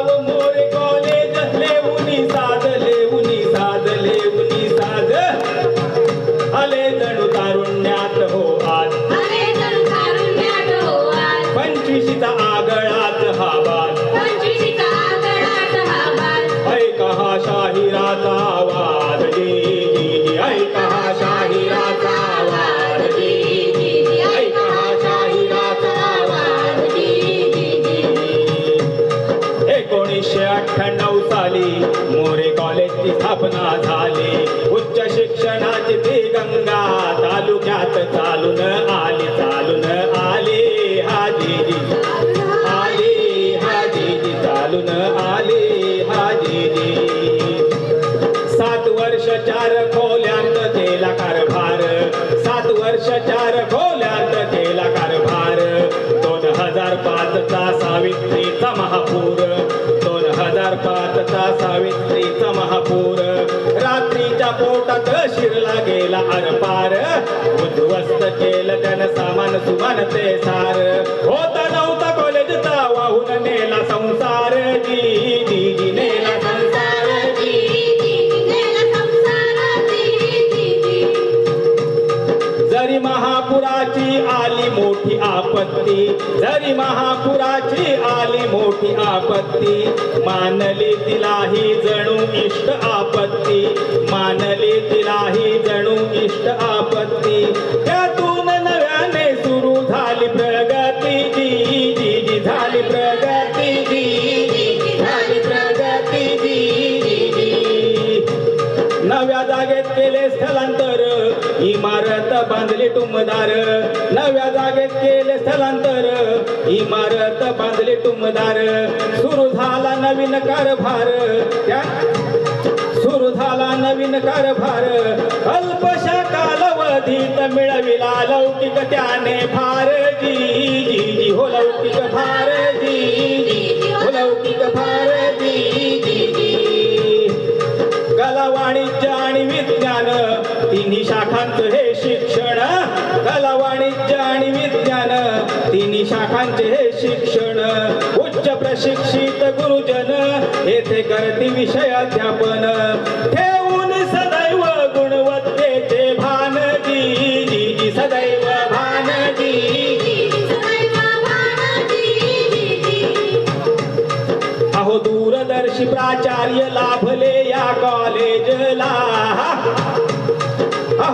o amor तालुक्यात चालून आली चालून आली हा आले जी आली हा चालून आली हा सात वर्ष चार खोल्यांत केला कारभार. सात वर्ष चार खोल्यांत केला कारभार. दोन हजार पाचचा सावित्रीचा महापूर. दोन हजार पाचचा सावित्रीचा महापूर. रात्रीच्या पोटात शिरला गेला अरब उद्ध्वस्त त्यानं सामान सुमान ते सार. होता नव्हता कॉलेजचा वाहून नेला संसार. जी जी नेला संसार. जरी महापुराची आली मोठी आपत्ती जरी महापुराची आली मोठी आपत्ती मानली तिलाही जणू इष्ट आपत्ती मानली बांधली टुमदार. नव्या जागेत केले स्थलांतर. इमारत बांधली टुमदार. सुरू झाला नवीन कारभार. त्या सुरू झाला नवीन कारभार. अल्पशा कालावधीत मिळविला लौकिक त्याने फार जी जी जी हो लौकिक फार जी हो लौकिक फार जी जी जी. कला वाणिज्य तिन्ही शाखांचं हे शिक्षण कला वाणिज्य आणि विज्ञान. तिन्ही शाखांचे हे शिक्षण उच्च प्रशिक्षित गुरुजन येथे करती विषय अध्यापन. ठेवून सदैव गुणवत्तेचे भान जी सदैव भानजी अहो दूरदर्शी प्राचार्य लाभले या कॉलेज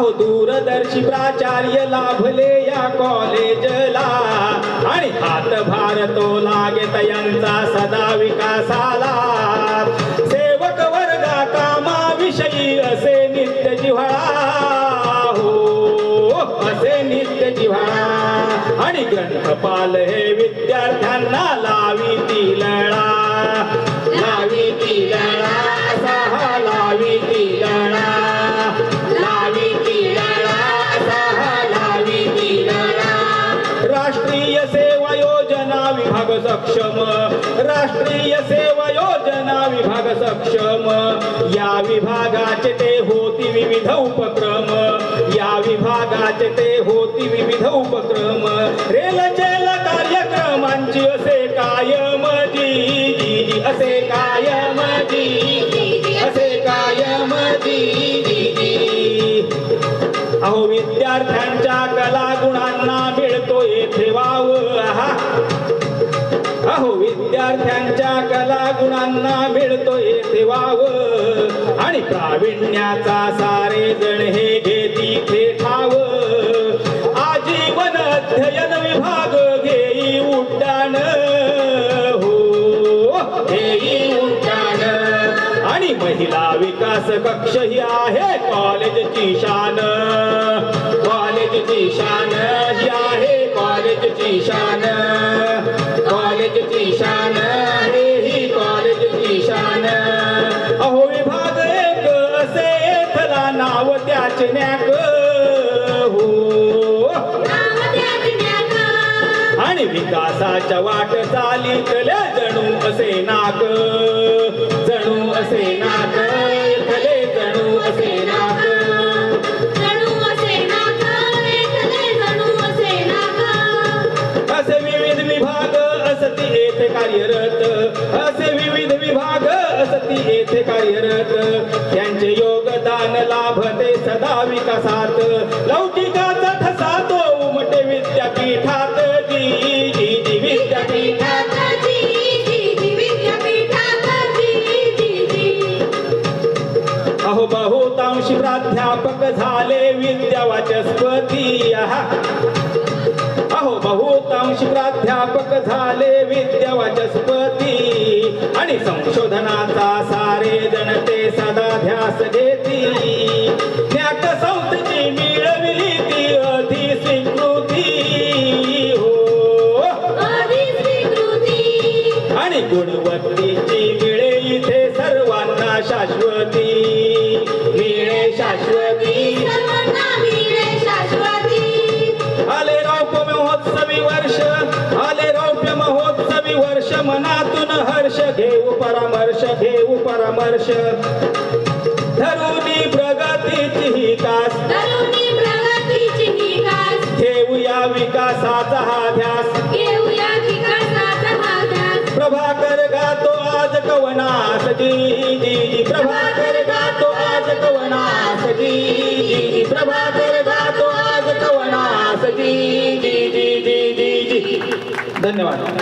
अहो दूरदर्शी प्राचार्य लाभले या कॉलेजला. आणि हात भारतो लागे यांचा सदा विकासाला. सेवक वर्गा कामाविषयी असे नित्य जिव्हाळा. हो असे नित्य जिव्हाळा. आणि ग्रंथपाल हे विद्यार्थ्यांना लावी ती लढा लावी ती लढा राष्ट्रीय सेवा योजना विभाग सक्षम. या विभागाचे ते होती विविध उपक्रम. या विभागाचे ते होती विविध उपक्रम. रेलचेल कार्यक्रमांची असे कायम जी जी जी असे कायम जी. विद्यार्थ्यांच्या कला गुणांना मिळतो येथे वाव आणि प्रावीण्याचा सारे जण हे घेती ठाव आजीवन अध्ययन विभाग घेई उड्डाण. हो घेई उड्डाण. आणि महिला विकास कक्ष ही आहे कॉलेजची शान. कॉलेजची शान ही आहे कॉलेजची शान. हो. आणि विकासाच्या वाट चालीतल्या जणू असे नाक जणू असे नाक. येथे कार्यरत त्यांचे योगदान लाभते सदा विकासात. लौकिकाचा ठसा तो उमटे विद्यापीठात. जी जी जी विद्यापीठात. अहो बहुतांशी प्राध्यापक झाले विद्या वाचस्पती. अहो बहुतांशी प्राध्यापक झाले विद्या आणि संशोधनाचा सारे जनते सदा ध्यास घेत विकास. घेऊया विकासाचा हा ध्यास. प्रभाकर गातो आज कवनास जी जी. जी प्रभाकर गातो आज कवनास जी जी. जी प्रभाकर गातो आज कवनास जी जी जी जी जी जी. धन्यवाद.